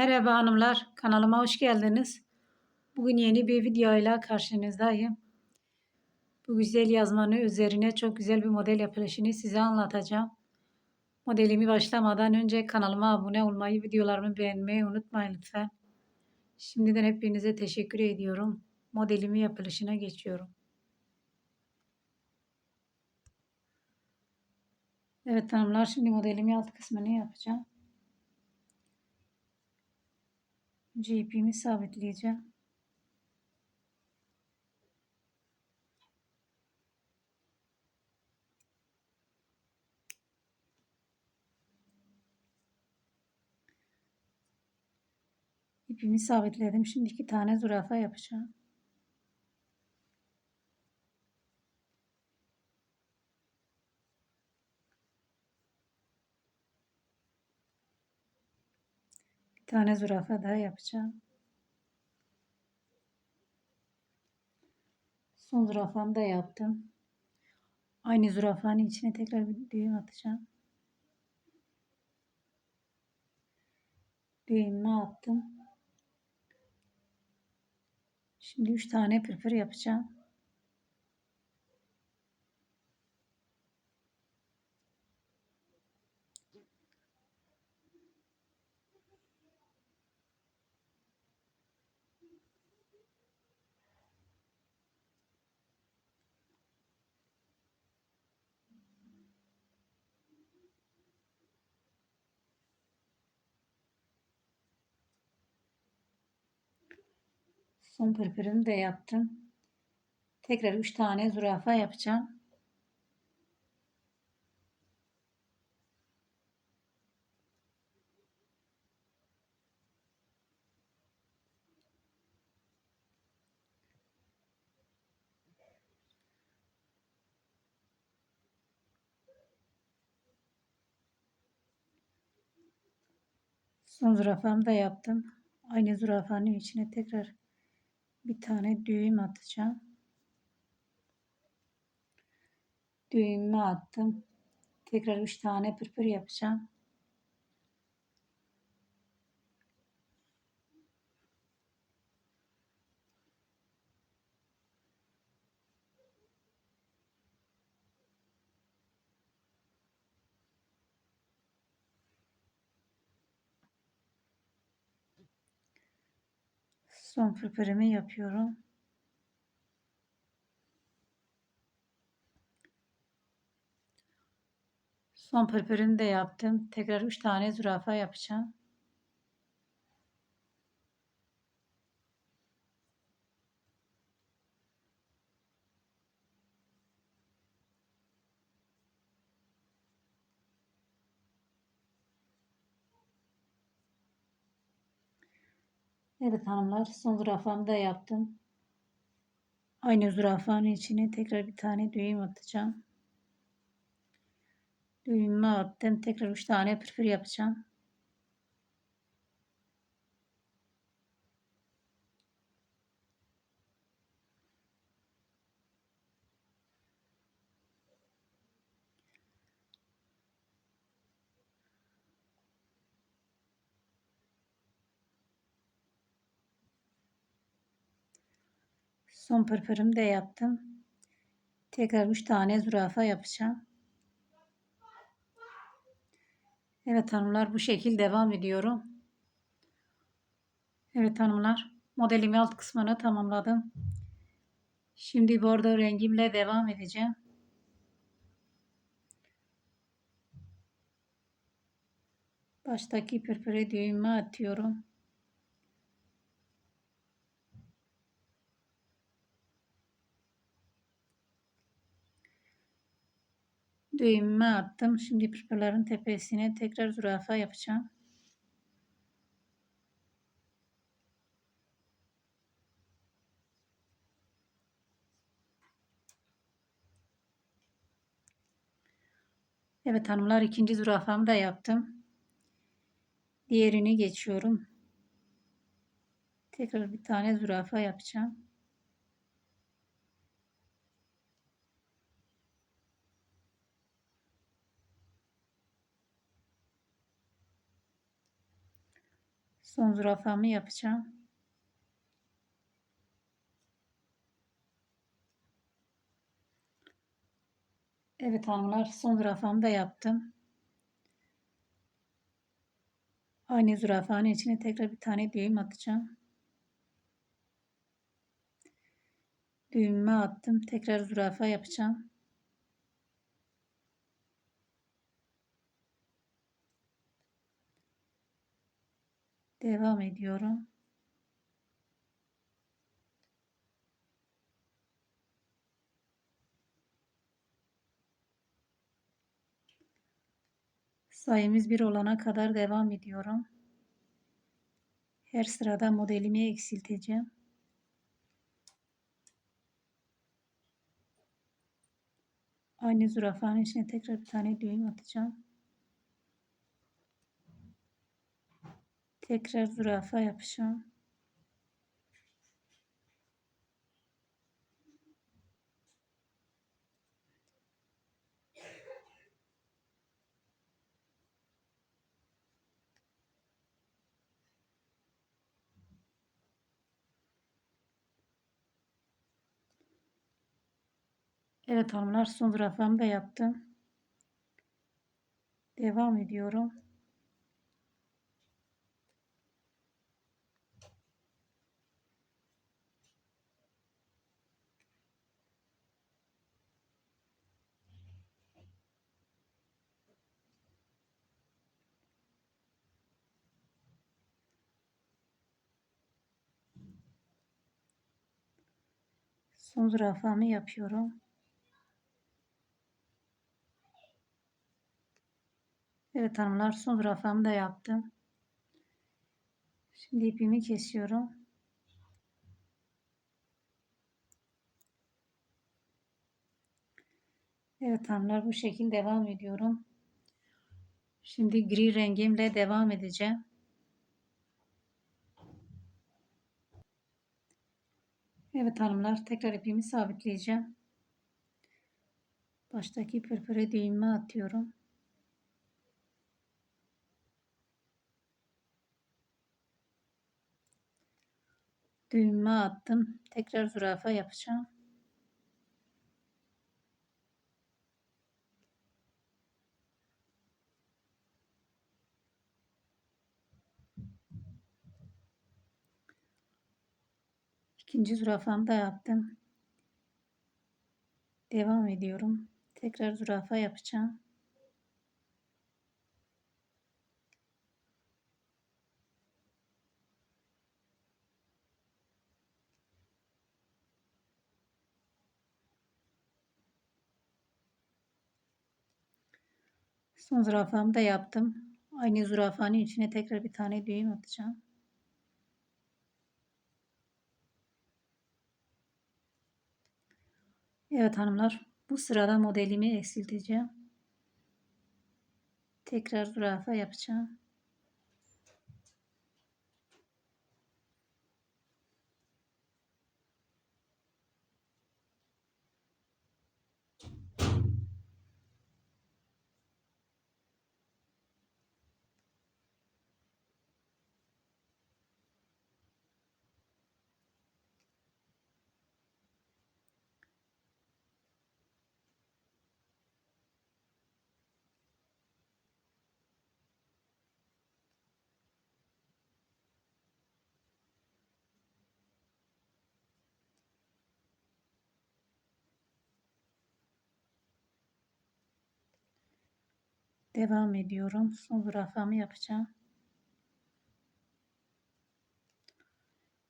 Merhaba hanımlar, kanalıma hoş geldiniz. Bugün yeni bir videoyla karşınızdayım. Bu güzel yazmanı üzerine çok güzel bir model yapılışını size anlatacağım. Modelimi başlamadan önce kanalıma abone olmayı, videolarımı beğenmeyi unutmayın lütfen. Şimdiden hepinize teşekkür ediyorum. Modelimi yapılışına geçiyorum. Evet hanımlar, şimdi modelimi alt kısmını yapacağım. Önce ipimi sabitleyeceğim. İpimi sabitledim. Şimdi iki tane zürafa yapacağım. Tane zürafa daha yapacağım. Son zürafamı da yaptım. Aynı zürafanın içine tekrar bir düğüm atacağım. Düğümümü attım. Şimdi 3 tane pırpır yapacağım. Son pırpırını da yaptım. Tekrar 3 tane zürafa yapacağım. Son zürafamı da yaptım. Aynı zürafanın içine tekrar bir tane düğüm atacağım. Düğümümü attım. Tekrar 3 tane pırpır yapacağım. Son pırpırımı yapıyorum. Son pırpırını da yaptım. Tekrar 3 tane zürafa yapacağım. Evet hanımlar son zürafamı da yaptım. Aynı zürafanın içine tekrar bir tane düğüm atacağım. Düğümümü attım. Tekrar 3 tane pırpır yapacağım. Son pırpırımı da yaptım. Tekrar 3 tane zürafa yapacağım. Evet hanımlar bu şekil devam ediyorum. Evet hanımlar modelimi alt kısmına tamamladım. Şimdi bordo rengimle devam edeceğim. Baştaki pırpırı düğümü atıyorum. Düğümümü attım. Şimdi pırpırların tepesine tekrar zürafa yapacağım. Evet hanımlar ikinci zürafamı da yaptım. Diğerini geçiyorum. Tekrar bir tane zürafa yapacağım. Son zürafamı yapacağım. Evet hanımlar son zürafamı da yaptım. Aynı zürafanın içine tekrar bir tane düğüm atacağım. Düğümümü attım. Tekrar zürafa yapacağım. Devam ediyorum. Sayımız bir olana kadar devam ediyorum. Her sırada modelimi eksilteceğim. Aynı zürafanın içine tekrar bir tane düğüm atacağım. Tekrar zürafa yapacağım. Evet hanımlar son zürafamı da yaptım. Devam ediyorum. Son zürafamı yapıyorum. Evet hanımlar son zürafamı da yaptım. Şimdi ipimi kesiyorum. Evet hanımlar bu şekilde devam ediyorum. Şimdi gri rengimle devam edeceğim. Evet hanımlar tekrar ipimi sabitleyeceğim. Baştaki pırpırı düğümü atıyorum. Düğümü attım. Tekrar zürafa yapacağım. İkinci zürafamı da yaptım. Devam ediyorum. Tekrar zürafa yapacağım. Son zürafamı da yaptım. Aynı zürafanın içine tekrar bir tane düğüm atacağım. Evet hanımlar bu sırada modelimi eksilteceğim. Tekrar zürafa yapacağım. Devam ediyorum. Son zürafamı yapacağım.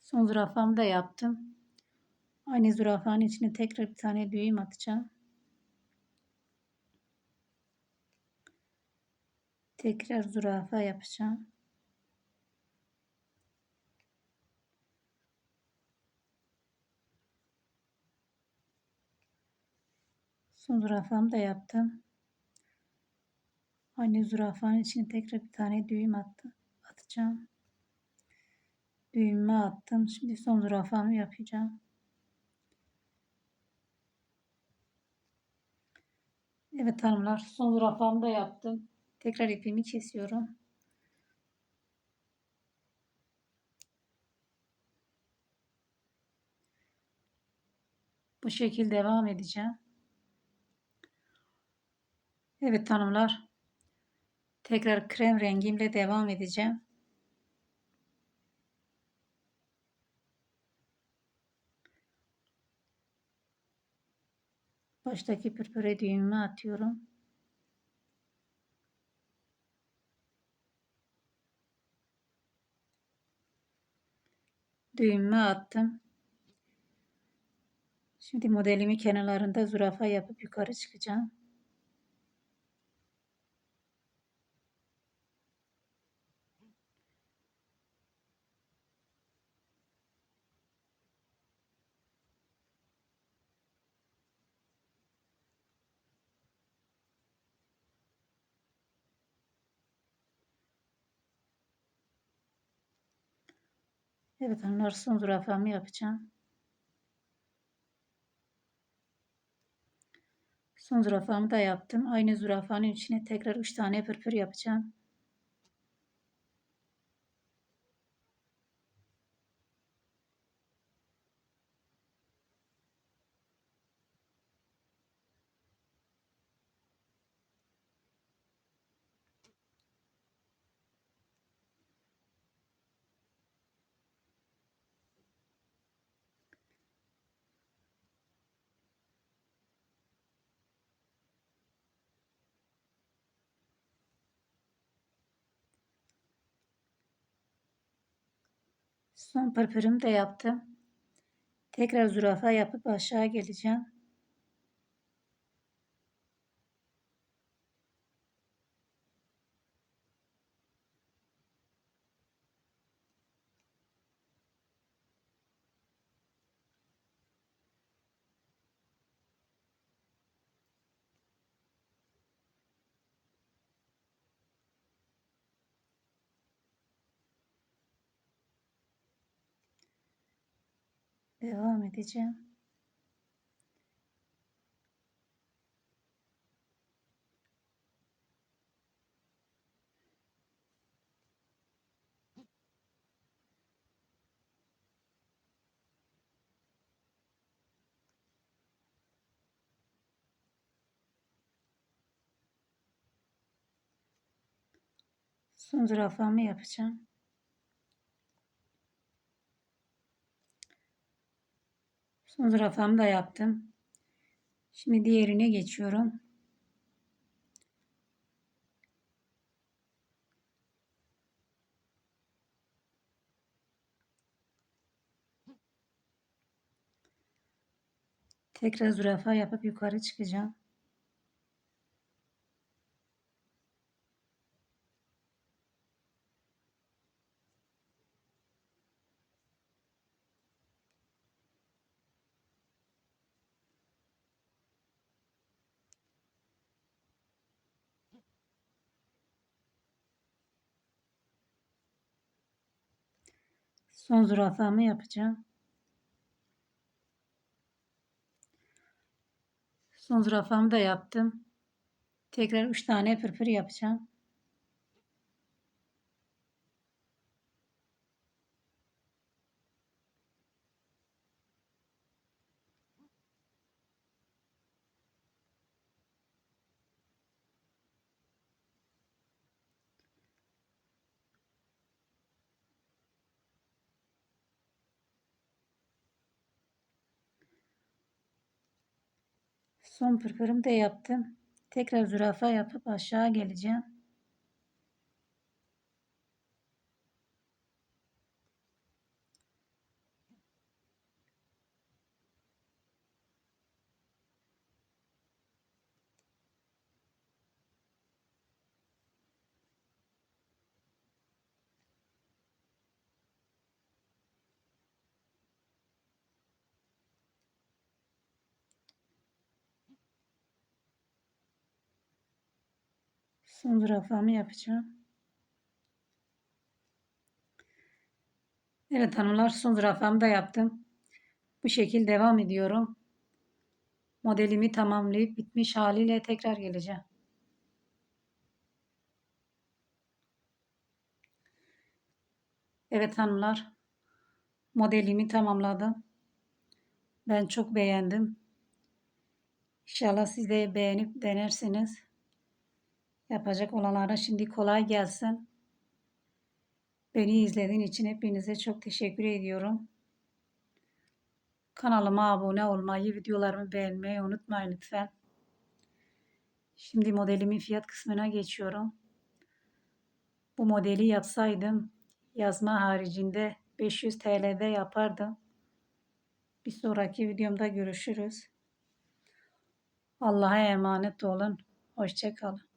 Son zürafamı da yaptım. Aynı zürafanın içine tekrar bir tane düğüm atacağım. Tekrar zürafa yapacağım. Son zürafamı da yaptım. Anne zürafanın içine tekrar bir tane düğüm attı. Atacağım. Düğümü attım. Şimdi son zürafamı yapacağım. Evet hanımlar son zürafamı da yaptım. Tekrar ipimi kesiyorum. Bu şekil devam edeceğim. Evet hanımlar Tekrar krem rengimle devam edeceğim. Baştaki pürpüre düğümü atıyorum. Düğümü attım. Şimdi modelimi kenarlarında zürafa yapıp yukarı çıkacağım. Evet hanımlar son zürafamı yapacağım. Son zürafamı da yaptım. Aynı zürafanın içine tekrar 3 tane pırpır yapacağım. Son pırpırımı da yaptım. Tekrar zürafa yapıp aşağı geleceğim. Devam edeceğim. Son zürafamı yapacağım. Son zürafamı da yaptım. Şimdi diğerine geçiyorum. Tekrar zürafa yapıp yukarı çıkacağım. Son zürafamı yapacağım. Son zürafamı da yaptım. Tekrar 3 tane pırpır yapacağım. Son pırpırımı da yaptım. Tekrar zürafa yapıp aşağı geleceğim. Son zürafamı yapacağım. Evet hanımlar son zürafamı da yaptım. Bu şekilde devam ediyorum. Modelimi tamamlayıp bitmiş haliyle tekrar geleceğim. Evet hanımlar modelimi tamamladım. Ben çok beğendim. İnşallah siz de beğenip denersiniz. Yapacak olanlara şimdi kolay gelsin. Beni izlediğin için hepinize çok teşekkür ediyorum. Kanalıma abone olmayı, videolarımı beğenmeyi unutmayın lütfen. Şimdi modelimin fiyat kısmına geçiyorum. Bu modeli yapsaydım yazma haricinde 500 TL'de yapardım. Bir sonraki videomda görüşürüz. Allah'a emanet olun. Hoşçakalın.